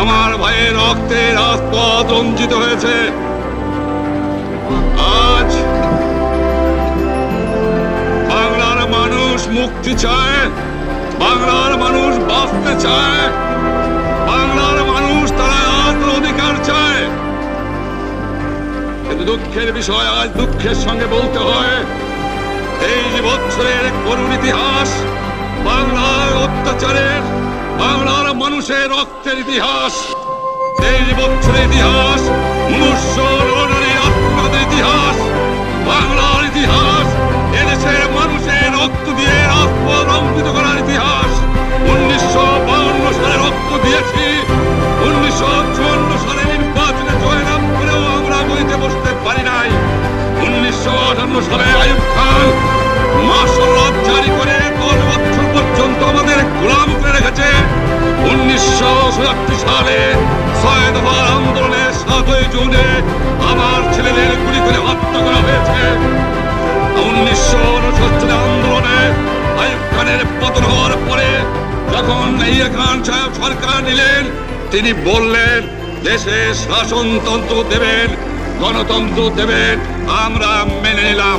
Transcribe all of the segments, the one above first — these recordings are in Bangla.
আমার ভাইয়ের রক্তে রাজপথ রঞ্জিত হয়েছে। আজ বাংলার মানুষ মুক্তি চায়, বাংলার মানুষ বাঁচতে চায়, বাংলার মানুষ তারা আজ অধিকার চায়। কিন্তু দুঃখের বিষয় আজ দুঃখের সঙ্গে বলতে হয়, এই বছরের করুণ ইতিহাস, বাংলার অত্যাচারের বাংলার মানুষের রক্তের ইতিহাস এই বছরের ইতিহাস, মনুষ্য আত্মাদের ইতিহাস, বাংলার ইতিহাস, এদেশের মানুষের রক্ত দিয়ে অঙ্কিত করার ইতিহাস। উনিশশো বাউন্ন সালে রক্ত দিয়েছি, উনিশশো চুয়ান্ন সালে নির্বাচনে করেও আমরা গদিতে বসতে পারি নাই। উনিশশো আটান্ন সালে আয়ুব খান মার্শাল জারি করে দশ বছর পর্যন্ত আমাদের গোলাম রেখেছে উনিশশো সালে ছয় দফার আন্দোলনে সাতই জুনে আমার ছেলেদের গুলি করে হত্যা করা হয়েছে। উনিশশো উনসত্তর আন্দোলনে আইব খানের পতন হওয়ার পরে যখন ইয়ে খান সাহেব সরকার নিলেন, তিনি বললেন, দেশে শাসনতন্ত্র দেবেন, গণতন্ত্র দেবেন, আমরা মেনে নিলাম।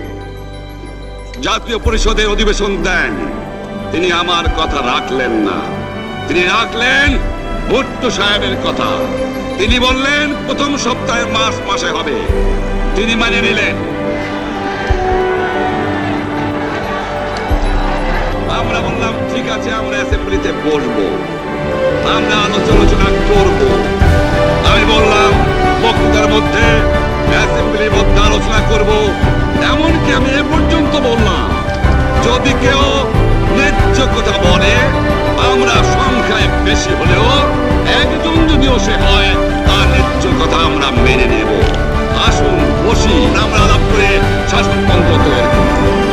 জাতীয় পরিষদের অধিবেশন দেন। তিনি আমার কথা রাখলেন না। তিনি রাখলেন ভুট্টো সাহেবের কথা। তিনি বললেন, প্রথম সপ্তাহে মাস মাসে হবে। তিনি মানে নিলেন। আমরা বললাম, ঠিক আছে, আমরা অ্যাসেম্বলিতে বসবো আমরা আলোচনা করব। আমি বললাম বক্তৃতার মধ্যে অ্যাসেম্বলির মধ্যে আলোচনা করব। যদি কেউ ন্যায্য কথা বলে আমরা সংখ্যায় বেশি হলেও একজন যদিও সে হয়, তার ন্যায্য কথা আমরা মেনে নেব। আসুন, বসি আমরা আলাপ করে শাসনতন্ত্র তৈরি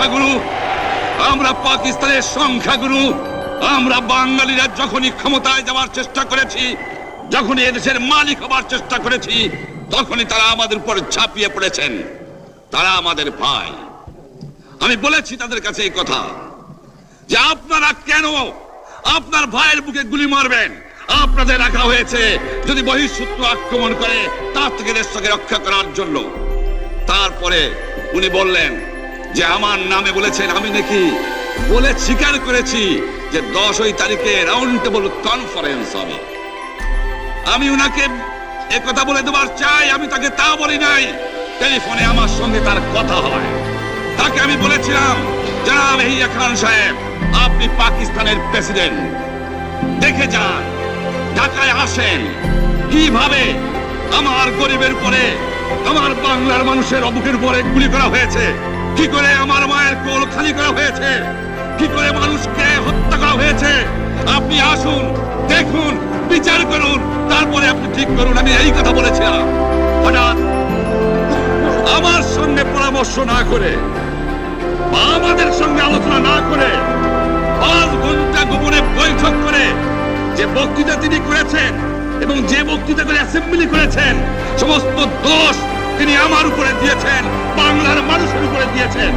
সংখ্যাগুরু। আমরা পাকিস্তানের সংখ্যাগুরু। আমরা বাঙালিরা যখনই ক্ষমতায় যাওয়ার চেষ্টা করেছি, যখনই এদেশের মালিক হবার চেষ্টা করেছি, তখনই তারা আমাদের উপর ঝাঁপিয়ে পড়েছেন। তারা আমাদের ভাই। আমি বলেছি তাদের কাছে এই কথা যে আপনারা কেন আপনার ভাইয়ের বুকে গুলি মারবেন? আপনাদের রাখা হয়েছে যদি বহিঃশত্রু আক্রমণ করে তার থেকে দেশটাকে রক্ষা করার জন্য। তারপরে উনি বললেন যে আমার নামে বলেছেন, আমি নাকি বলে স্বীকার করেছি যে দশই তারিখে রাউন্ড টেবল কনফারেন্স হবে। আমি উনাকে এ কথা বলে দেবার চাই, আমি তাকে তা বলি নাই। টেলিফোনে আমার সঙ্গে তার কথা হয়। তাকে আমি বলেছিলাম, জনাব হিয়া খান সাহেব, আপনি পাকিস্তানের প্রেসিডেন্ট। দেখে যান, ঢাকায় আসেন। কীভাবে আমার গরিবের উপরে, আমার বাংলার মানুষের অবুকের উপরে গুলি করা হয়েছে? কি করে আমার মায়ের কোল খালি করা হয়েছে? কি করে মানুষকে হত্যা করা হয়েছে? আপনি আসুন, দেখুন, বিচার করুন, তারপরে আপনি ঠিক করুন, আমি এই কথা বলেছিলাম। হঠাৎ আমার সঙ্গে পরামর্শ না করে আমাদের সঙ্গে আলোচনা না করে, পাঁচ ঘণ্টা গোপনে বৈঠক করে যে বক্তৃতা তিনি করেছেন এবং যে বক্তৃতা করে অ্যাসেম্বলি করেছেন, সমস্ত দোষ তিনি আমার উপরে দিয়েছেন, বাংলার মানুষের উপরে দিয়েছেন।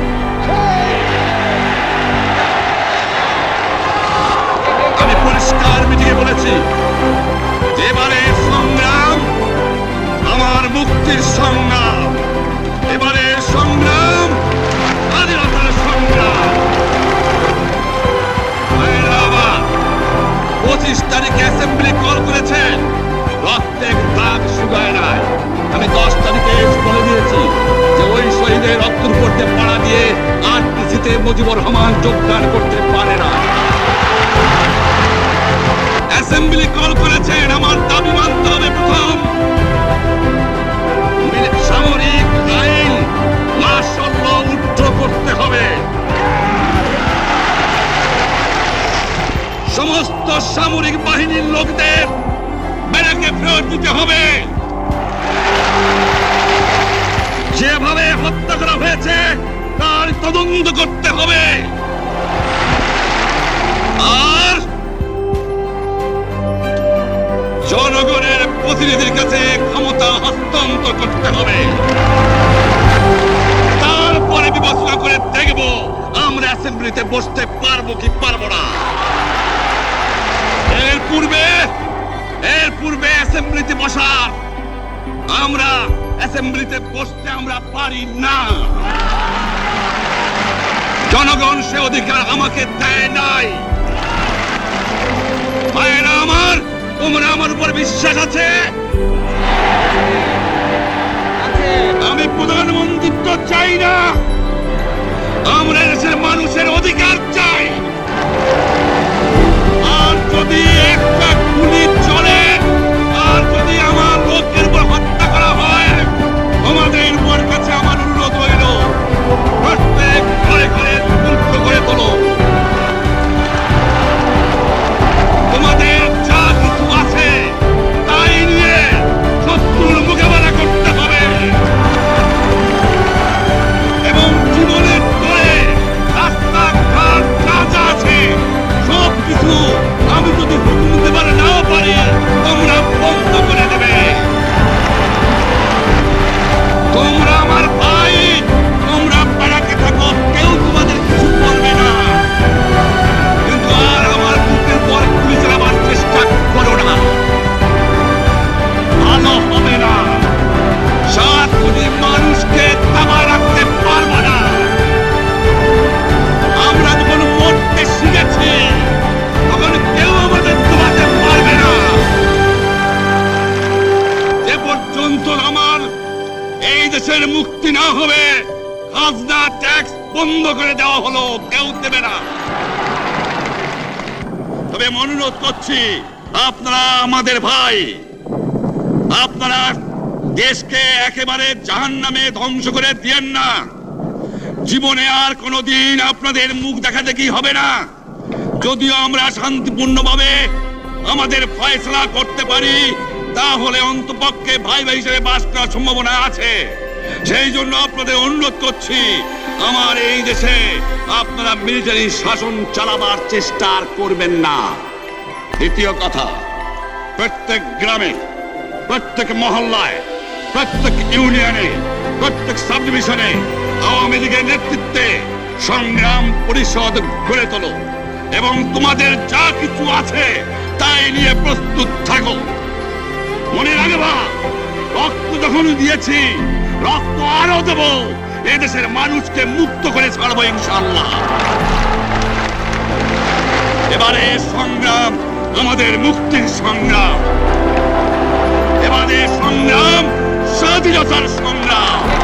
আমি পরিষ্কার মিটিংয়ে বলেছি, এবারে সংগ্রাম, আমার মুক্তির সংগ্রাম। এবারে সংগ্রাম যোগদান করতে পারে না। অ্যাসেম্বলি কল করেছেন, আমার দাবি মানতে হবে প্রথম। সামরিক আইন মার্শাল উদ্ধ করতে হবে। সমস্ত সামরিক বাহিনীর লোকদের ব্যারাকে ফেরত দিতে হবে। যেভাবে হত্যা করা হয়েছে, তার তদন্ত করতে হবে। আর জনগণের প্রতিনিধির কাছে ক্ষমতা হস্তান্তর করতে হবে। তারপরে বিবেচনা করে দেখব আমরা অ্যাসেম্বলিতে বসতে পারব কি পারব না। এর পূর্বে এর পূর্বে অ্যাসেম্বলিতে বসা, আমরা অ্যাসেম্বলিতে বসতে আমরা পারি না। জনগণ সে অধিকার আমাকে দেয় নাই। ভাইয়েরা আমার তোমরা আমার উপর বিশ্বাস আছে? আমি প্রধানমন্ত্রিত্ব চাই না। আমরা দেশের মানুষের অধিকার চাই। বন্ধ করে দেওয়া হলো, কেউ দেবে না। তবে অনুরোধ করছি, আপনারা আমাদের ভাই, আপনারা দেশকে একেবারে জাহান নামে ধ্বংস করে দিয়েন না। জীবনে আর কোনোদিন আপনাদের মুখ দেখা দেখি হবে না। যদিও আমরা শান্তিপূর্ণভাবে আমাদের ফয়সলা করতে পারি, তাহলে অন্তপক্ষে ভাই ভাই হিসেবে বাস করার সম্ভাবনা আছে। সেই জন্য আপনাদের অনুরোধ করছি আমার এই দেশে আপনারা মিলিটারি শাসন চালাবার চেষ্টা আর করবেন না। দ্বিতীয় কথা, প্রত্যেক গ্রামে, প্রত্যেক মহল্লায়, প্রত্যেক ইউনিয়নে, প্রত্যেক সাব ডিভিশনে আওয়ামী লীগের নেতৃত্বে সংগ্রাম পরিষদ গড়ে তোলো এবং তোমাদের যা কিছু আছে তাই নিয়ে প্রস্তুত থাকো। মনে রাখবা, রক্ত যখন দিয়েছি, রক্ত আরও দেব এদেশের মানুষকে মুক্ত করে ছাড়বো ইনশাল্লাহ এবারে সংগ্রাম আমাদের মুক্তির সংগ্রাম। এবারে সংগ্রাম স্বাধীনতার সংগ্রাম।